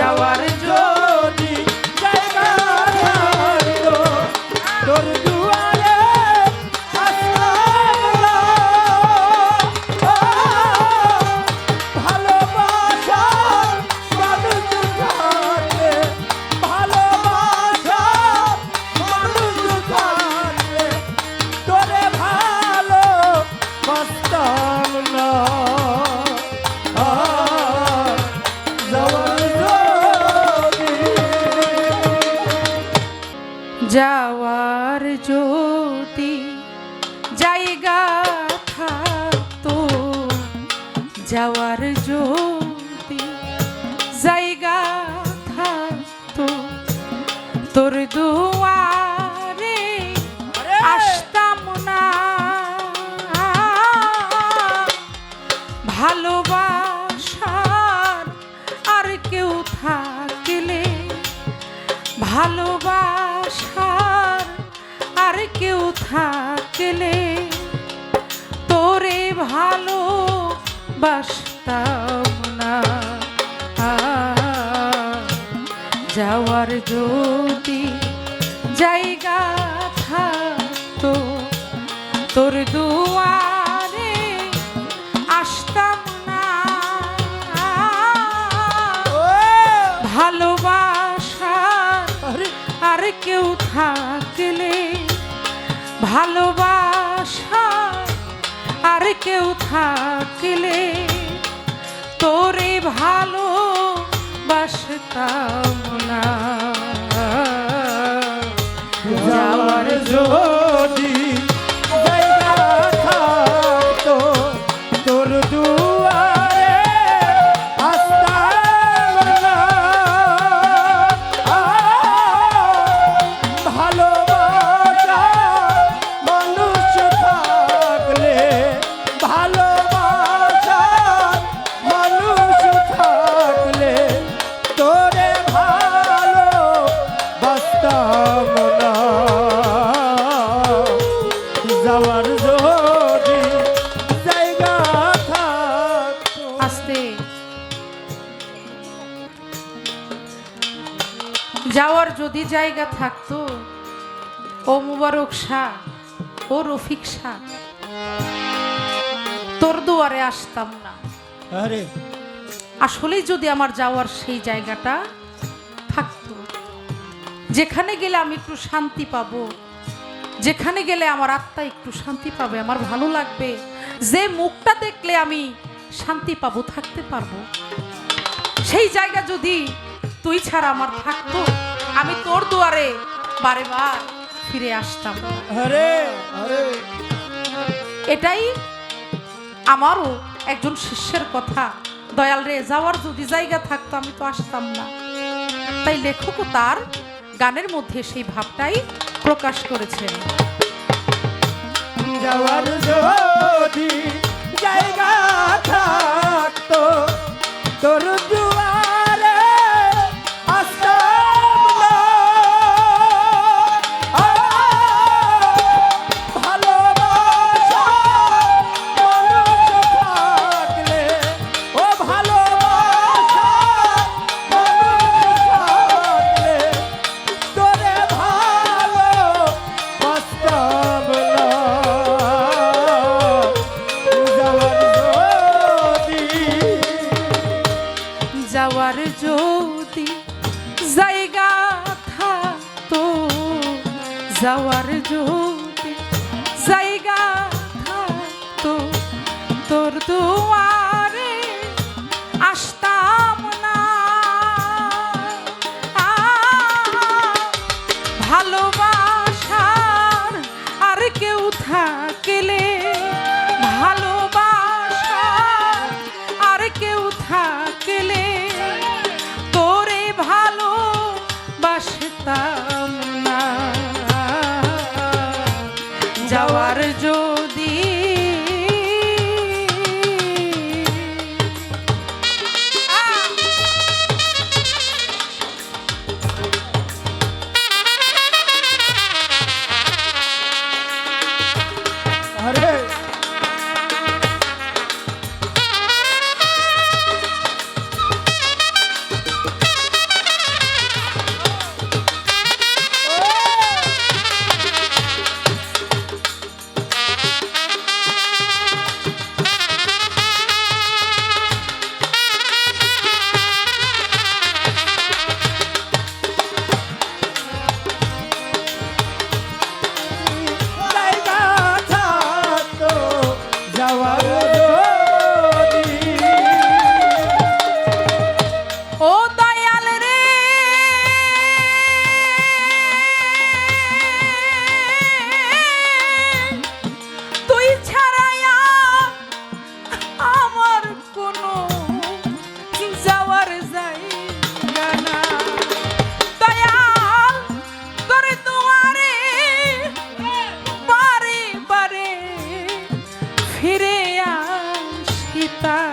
যাওয়ার জায়গা থাকতো। তোর দুয়ারে আসতাম না। ভালোবাসার আর কেউ থাকলে ভালোবাসার আর কেউ থাকলে তোরে ভালো বাসতাম যাওয়ার যদি জায়গা থাকতো তোর দুয়ারে আসতাম না। ভালোবাসার আর কেউ থাকলে ভালোবাসা আর কেউ থাকলে তোরে ভালো বাসতাম না। যাওয়ার যদি যদি জায়গা থাকতো ও মুবারক শাহ ও রফিক শাহ তোর দুয়ারে আসতাম না। আরে। আসলেই যদি আমার যাওয়ার সেই জায়গাটা থাকতো যেখানে গেলে আমি একটু শান্তি পাবো যেখানে গেলে আমার আত্মা একটু শান্তি পাবে আমার ভালো লাগবে যে মুখটা দেখলে আমি শান্তি পাবো থাকতে পারব। সেই জায়গা যদি তুই ছাড়া আমার থাকতো আমি তোর দুয়ারে বারে বার ফিরে আসতাম। এটাই আমারও একজন শিষ্যের কথা। দয়াল রে যাওয়ার যদি জায়গা থাকতো আমি তো আসতাম না। তাই লেখকও তার গানের মধ্যে সেই ভাবটাই প্রকাশ করেছেন। যাওয়ার যদি জায়গা থাকতো তোর tá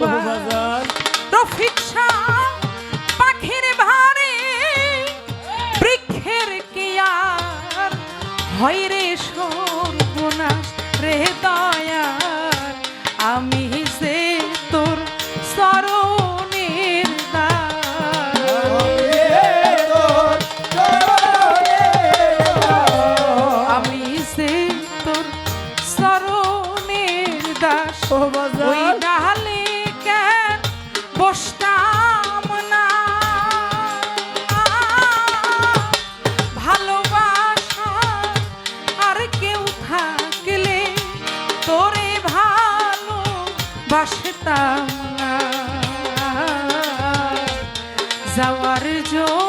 বাজার। রফিক শাহ পাখির ভারে বৃক্ষের কেয়ার। হয় রে পারতাম না যাওয়ার জন্য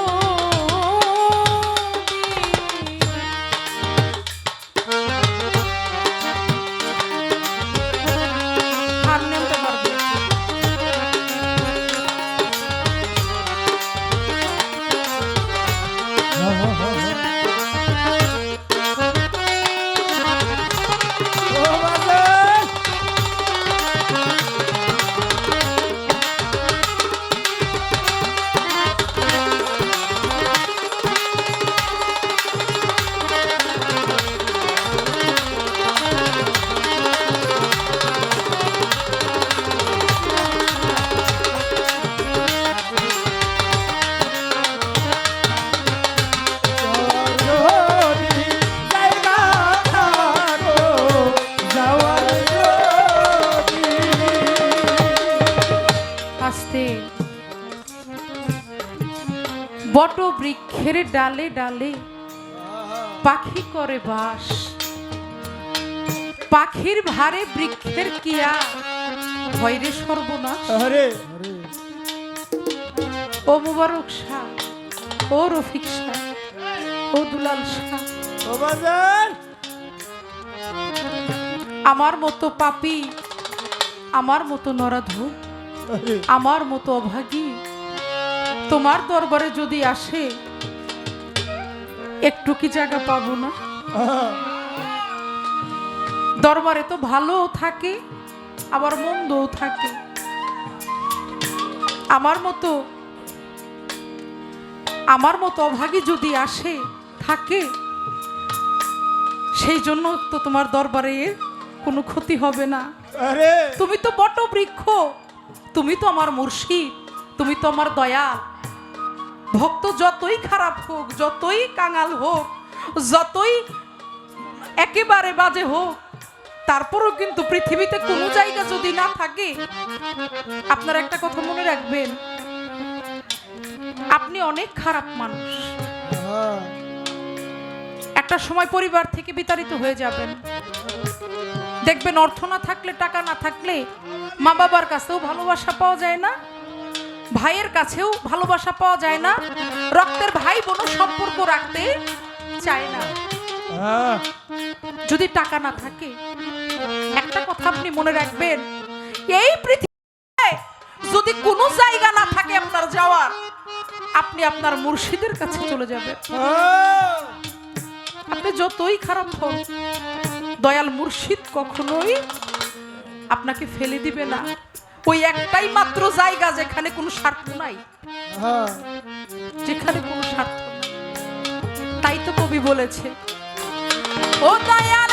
গাছের ডালে ডালে পাখি করে বাস। পাখির ভারে বৃক্ষের কিয়া। ভয়রে সর্বনাশ। ও মুবারক শাহ ও রফিক শাহ ও দুলাল শাহ। আমার মতো পাপি আমার মতো নরাধু আমার মতো অভাগী তোমার দরবারে যদি আসে একটু কি জায়গা পাবো না? দরবারে তো ভালো থাকে আবার মন্দও থাকে। আমার মতো আমার মতো অভাগী যদি আসে থাকে সেই জন্য তো তোমার দরবারে কোনো ক্ষতি হবে না। তুমি তো বট বৃক্ষ তুমি তো আমার মুর্শিদ তুমি তো আমার দয়া ভক্ত যতই খারাপ হোক, যতই কাঙাল হোক, যতই একেবারে বাজে হোক, তারপরও কিন্তু পৃথিবীতে কোনো জায়গা যদি না থাকে, আপনার একটা কথা মনে রাখবেন, আপনি অনেক খারাপ মানুষ। একটা সময় পরিবার থেকে বিতাড়িত হয়ে যাবেন। দেখবেন অর্থ না থাকলে, টাকা না থাকলে মা বাবার কাছেও ভালোবাসা পাওয়া যায় না। ভাইয়ের কাছেও ভালোবাসা পাওয়া যায় না। রক্তের ভাই বোনও সম্পর্ক রাখতে চায় না। হ্যাঁ, যদি টাকা না থাকে একটা কথা আপনি মনে রাখবেন এই পৃথিবীতে যদি কোনো জায়গা না থাকে আপনার যাওয়ার আপনি আপনার মুর্শিদের কাছে চলে যাবেন। হ্যাঁ। আপনি যতই খারাপ হন দয়াল মুর্শিদ কখনোই আপনাকে ফেলে দিবে না। ওই একটাই মাত্র জায়গা যেখানে কোনো স্বার্থ নাই। হ্যাঁ, যেখানে কোনো স্বার্থ নাই। তাই তো কবি বলেছে ও দয়াল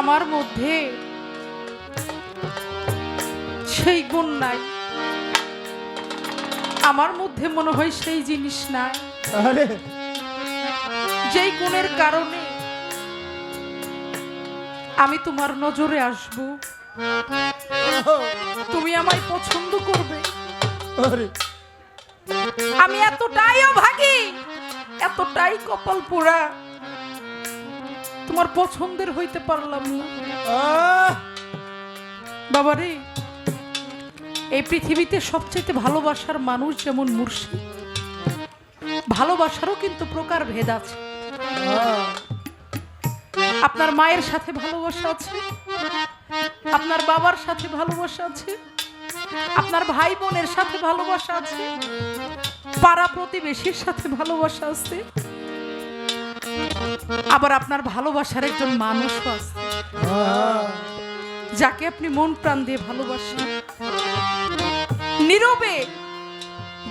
আমার মধ্যে সেই গুণ নাই। আমার মধ্যে মনে হয় সেই জিনিস নাই। যেই গুণের কারণে আমি তোমার নজরে আসব। তুমি আমায় পছন্দ করবে। আমি এতটাই অভাগী এতটাই কপাল পোড়া। তোমার পছন্দের হইতে পারলাম না। আহ! বাবারে এই পৃথিবীতে সবচেয়ে ভালোবাসার মানুষ যেমন মুর্শিদ ভালোবাসারও কিন্তু প্রকার ভেদ আছে। আপনার মায়ের সাথে ভালোবাসা আছে আপনার বাবার সাথে ভালোবাসা আছে আপনার ভাই বোনের সাথে ভালোবাসা আছে পাড়া প্রতিবেশীর সাথে ভালোবাসা আছে। আবার আপনার ভালোবাসার একজন মানুষও আছে। যাকে আপনি মন প্রাণ দিয়ে ভালোবাসেন। নীরবে,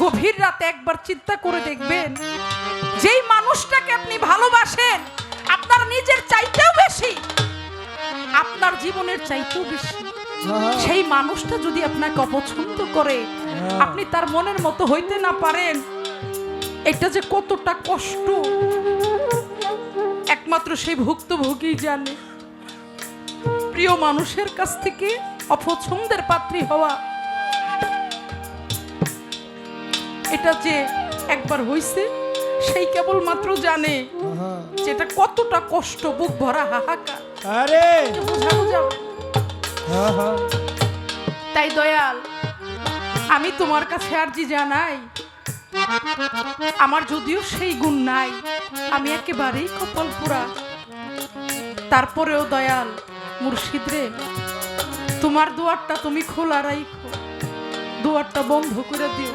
গভীর রাতে একবার চিন্তা করে দেখবেন, যেই মানুষটাকে আপনি ভালোবাসেন, আপনার নিজের চাইতেও বেশি, আপনার জীবনের চাইতেও বেশি। সেই মানুষটা যদি আপনাকে অপছন্দ করে, আপনি তার মনের মতো হইতে না পারেন, এটা যে কতটা কষ্ট। একমাত্র সেই ভুক্তভোগী জানে। প্রিয় মানুষের কাছ থেকে অপছন্দের পাত্রী হওয়া। এটা যে একবার হইছে সেই কেবলমাত্র জানে যেটা কতটা কষ্ট বুক ভরা হাহাকার। আরে! বোঝানো যাবে তাই দয়াল আমি তোমার কাছে আর্জি জানাই আমার যদিও সেই গুণ নাই আমি একেবারেই কপাল পুরা তারপরেও দয়াল মুর্শিদ রে তোমার দুয়ারটা তুমি খোলা রাইখো দুয়ারটা বন্ধ করে দিও।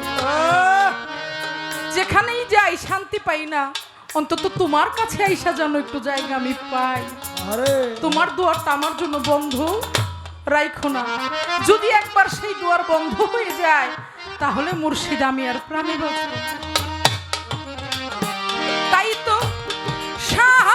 যেখানেই যাই শান্তি পাই না অন্তত তোমার কাছে আইসা যেন একটু জায়গা আমি পাই। তোমার দুয়ারটা আমার জন্য বন্ধ। রাইখো না। যদি একবার সেই দুয়ার বন্ধ হয়ে যায়, তাহলে মুর্শিদ আমি আর প্রাণী বাঁচব তাই তো শাহ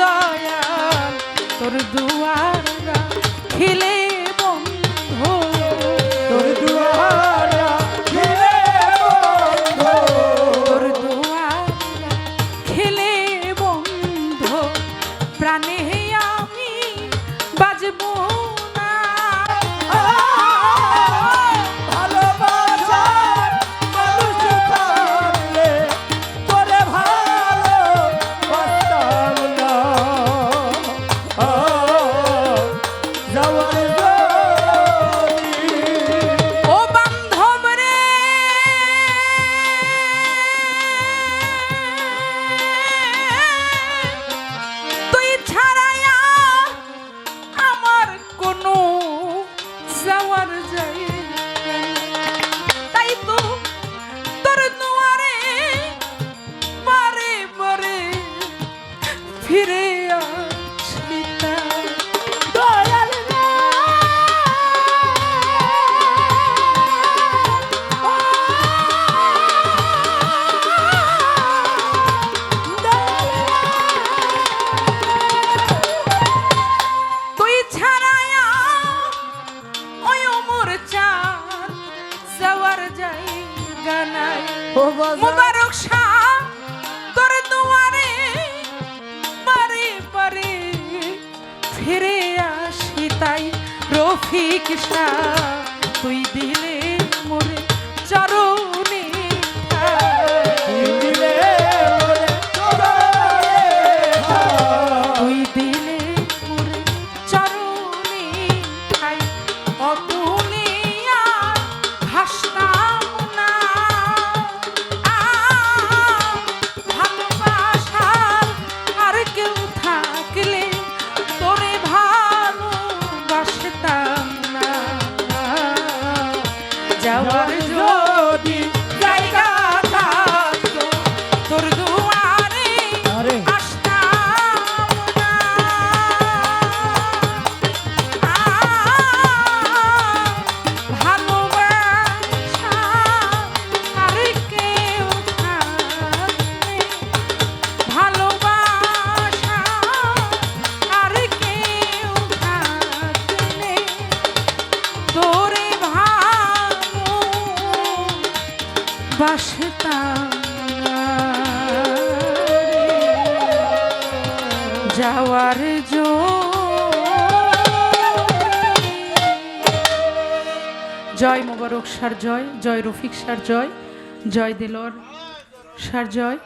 দয়াল তোর দুয়ার খিলে কৃষ্ণ। জয় জয় রফিক সার জয় জয় দেলোর সার জয়।